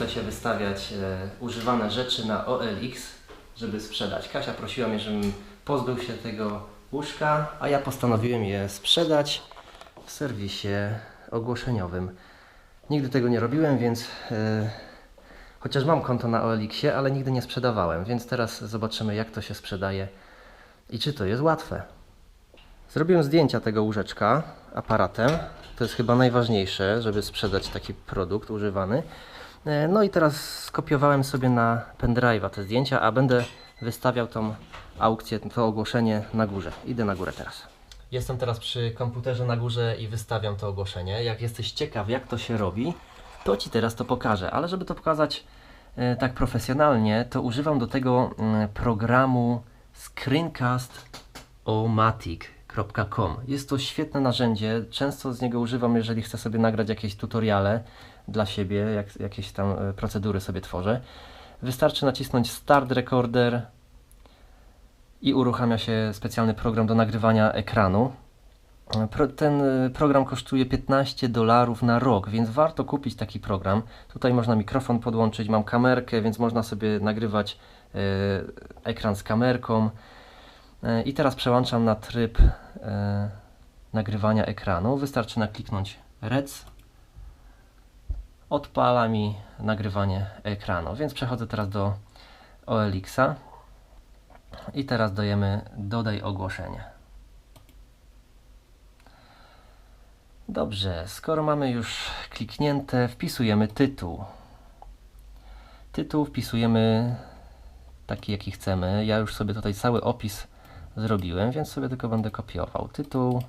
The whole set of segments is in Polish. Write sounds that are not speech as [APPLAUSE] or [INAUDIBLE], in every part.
nauczę się wystawiać e, używane rzeczy na OLX, żeby sprzedać. Kasia prosiła mnie, żebym pozbył się tego łóżka, a ja postanowiłem je sprzedać w serwisie ogłoszeniowym. Nigdy tego nie robiłem, więc e, chociaż mam konto na OLX-ie, ale nigdy nie sprzedawałem, więc teraz zobaczymy jak to się sprzedaje i czy to jest łatwe. Zrobiłem zdjęcia tego łóżeczka aparatem. To jest chyba najważniejsze, żeby sprzedać taki produkt używany. E, No i teraz skopiowałem sobie na pendrive'a te zdjęcia, a będę wystawiał tą aukcję, to ogłoszenie na górze. Idę na górę teraz. Jestem teraz przy komputerze na górze i wystawiam to ogłoszenie. Jak jesteś ciekaw, jak to się robi, to Ci teraz to pokażę. Ale żeby to pokazać e, tak profesjonalnie, to używam do tego mm, programu screencast-o-matic.com. Jest to świetne narzędzie. Często z niego używam, jeżeli chcę sobie nagrać jakieś tutoriale dla siebie, jak, jakieś tam e, procedury sobie tworzę. Wystarczy nacisnąć Start Recorder i uruchamia się specjalny program do nagrywania ekranu. Pro, ten y, program kosztuje 15 dolarów na rok, więc warto kupić taki program. Tutaj można mikrofon podłączyć, mam kamerkę, więc można sobie nagrywać y, ekran z kamerką. I teraz przełączam na tryb nagrywania ekranu. Wystarczy nakliknąć Rec. Odpala mi nagrywanie ekranu, więc przechodzę teraz do OLX-a. I teraz dajemy dodaj ogłoszenie. Dobrze, skoro mamy już kliknięte, wpisujemy tytuł. Tytuł wpisujemy taki, jaki chcemy. Ja już sobie tutaj cały opis zrobiłem, więc sobie tylko będę kopiował. Tytuł,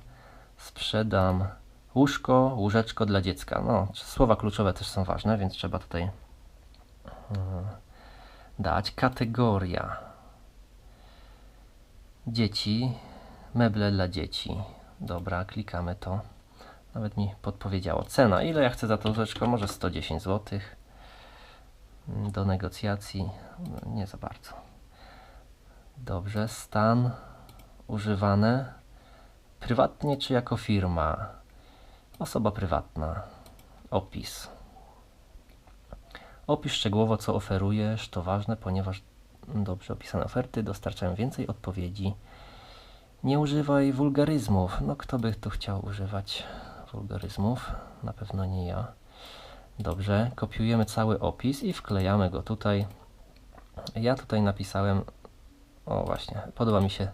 sprzedam łóżko, łóżeczko dla dziecka. No, słowa kluczowe też są ważne, więc trzeba tutaj mm, dać. Kategoria dzieci, meble dla dzieci. Dobra, klikamy to. Nawet mi podpowiedziało. Cena. Ile ja chcę za to łóżeczko? Może 110 zł. Do negocjacji. No, Nie za bardzo. Dobrze. Stan. Używane. Prywatnie czy jako firma? Osoba prywatna. Opis. Opisz szczegółowo, co oferujesz. To ważne, ponieważ dobrze opisane oferty dostarczają więcej odpowiedzi. Nie używaj wulgaryzmów. No, kto by tu chciał używać wulgaryzmów? Na pewno nie ja. Dobrze, kopiujemy cały opis i wklejamy go tutaj. Ja tutaj napisałem, o właśnie, podoba mi się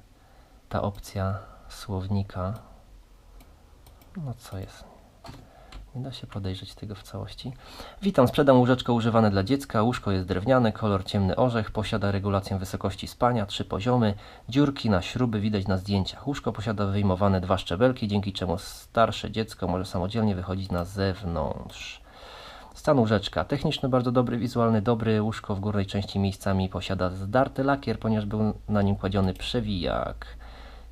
ta opcja słownika. No co jest? Nie da się podejrzeć tego w całości. Witam, sprzedam łóżeczko używane dla dziecka. Łóżko jest drewniane, kolor ciemny orzech, posiada regulację wysokości spania, trzy poziomy, dziurki na śruby widać na zdjęciach. Łóżko posiada wyjmowane dwa szczebelki, dzięki czemu starsze dziecko może samodzielnie wychodzić na zewnątrz. Stan łóżeczka. Techniczny, bardzo dobry, wizualny, dobry. Łóżko w górnej części miejscami posiada zdarty lakier, ponieważ był na nim kładziony przewijak.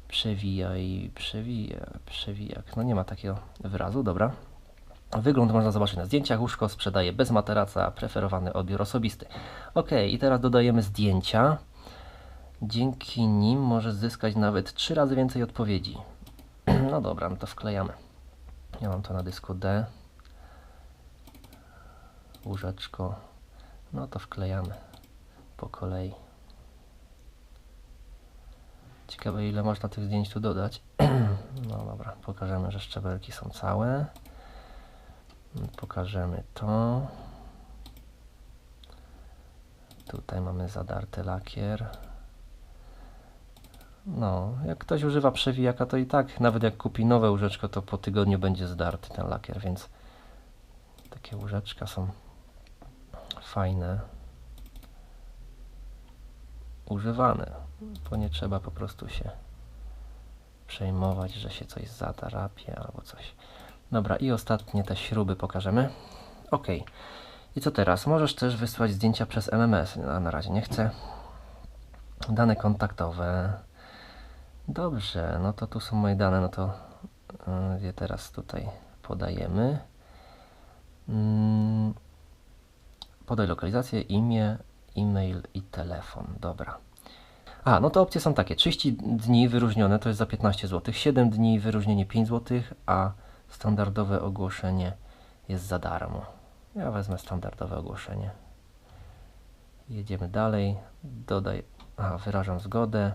Przewijaj, przewija, przewijak. No nie ma takiego wyrazu, dobra. Wygląd można zobaczyć na zdjęciach. Łóżko sprzedaje bez materaca, preferowany odbiór osobisty. Ok, i teraz dodajemy zdjęcia. Dzięki nim możesz zyskać nawet 3 razy więcej odpowiedzi. [CLEARS THROAT] No dobra, no to wklejamy. Ja mam to na dysku D. Łóżeczko. No to wklejamy po kolei. Ciekawe ile można tych zdjęć tu dodać. [CLEARS THROAT] No dobra, pokażemy, że szczebelki są całe. Pokażemy to. Tutaj mamy zadarty lakier. No, jak ktoś używa przewijaka, to i tak, nawet jak kupi nowe łóżeczko, to po tygodniu będzie zdarty ten lakier, więc takie łóżeczka są fajne. Używane, bo nie trzeba po prostu się przejmować, że się coś zadarapie albo coś. Dobra, i ostatnie te śruby pokażemy. Ok. I co teraz? Możesz też wysłać zdjęcia przez MMS. A na razie nie chcę. Dane kontaktowe. Dobrze, no to tu są moje dane, no to yy, je teraz tutaj podajemy. Mm, podaj lokalizację, imię, e-mail i telefon. Dobra. A, no to opcje są takie. 30 dni wyróżnione to jest za 15 zł, 7 dni wyróżnienie 5 zł, a standardowe ogłoszenie jest za darmo. Ja wezmę standardowe ogłoszenie. Jedziemy dalej. Dodaj. Aha, wyrażam zgodę.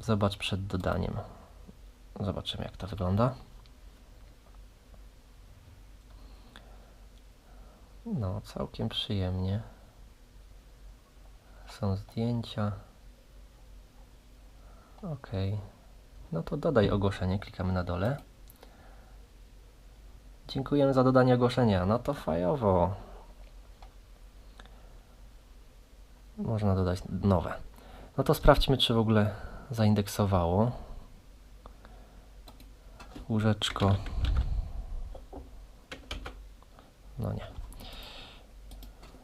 Zobacz przed dodaniem. Zobaczymy, jak to wygląda. No, całkiem przyjemnie. Są zdjęcia. Ok. No to dodaj ogłoszenie. Klikamy na dole. Dziękujemy za dodanie ogłoszenia. No to fajowo. Można dodać nowe. No to sprawdźmy, czy w ogóle zaindeksowało. Łóżeczko. No nie.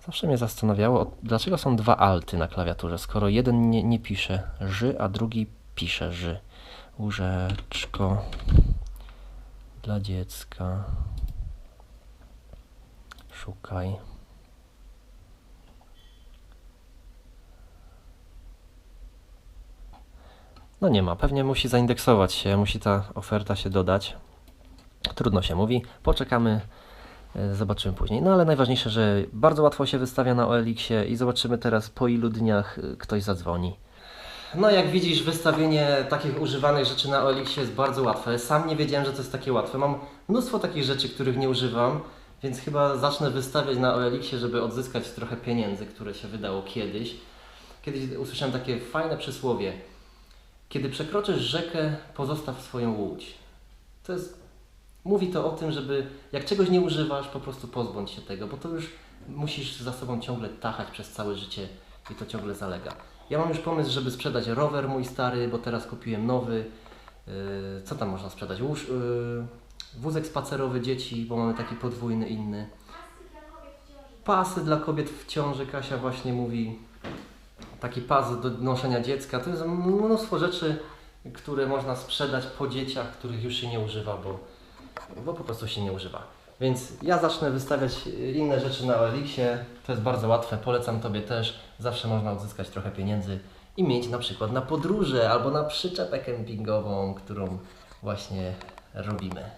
Zawsze mnie zastanawiało, dlaczego są dwa alty na klawiaturze, skoro jeden nie, nie pisze ży, a drugi pisze ży. Łóżeczko dla dziecka. Szukaj. No nie ma, pewnie musi zaindeksować się, musi ta oferta się dodać. Trudno się mówi, poczekamy, zobaczymy później. No ale najważniejsze, że bardzo łatwo się wystawia na OLX-ie i zobaczymy teraz po ilu dniach e, ktoś zadzwoni. No jak widzisz, wystawienie takich używanych rzeczy na OLX jest bardzo łatwe. Sam nie wiedziałem, że to jest takie łatwe. Mam mnóstwo takich rzeczy, których nie używam, więc chyba zacznę wystawiać na OLX-ie, żeby odzyskać trochę pieniędzy, które się wydało kiedyś. Kiedyś usłyszałem takie fajne przysłowie. Kiedy przekroczysz rzekę, pozostaw swoją łódź. To jest, mówi to o tym, żeby jak czegoś nie używasz, po prostu pozbądź się tego, bo to już musisz za sobą ciągle tachać przez całe życie i to ciągle zalega. Ja mam już pomysł, żeby sprzedać rower mój stary, bo teraz kupiłem nowy. Yy, co tam można sprzedać? Łóż, yy, wózek spacerowy dzieci, bo mamy taki podwójny inny. Pasy dla kobiet w ciąży, Kasia właśnie mówi. Taki pas do noszenia dziecka. To jest mnóstwo rzeczy, które można sprzedać po dzieciach, których już się nie używa, bo, bo po prostu się nie używa. Więc ja zacznę wystawiać inne rzeczy na OLX-ie. To jest bardzo łatwe, polecam Tobie też. Zawsze można odzyskać trochę pieniędzy i mieć na przykład na podróże albo na przyczepę kempingową, którą właśnie robimy.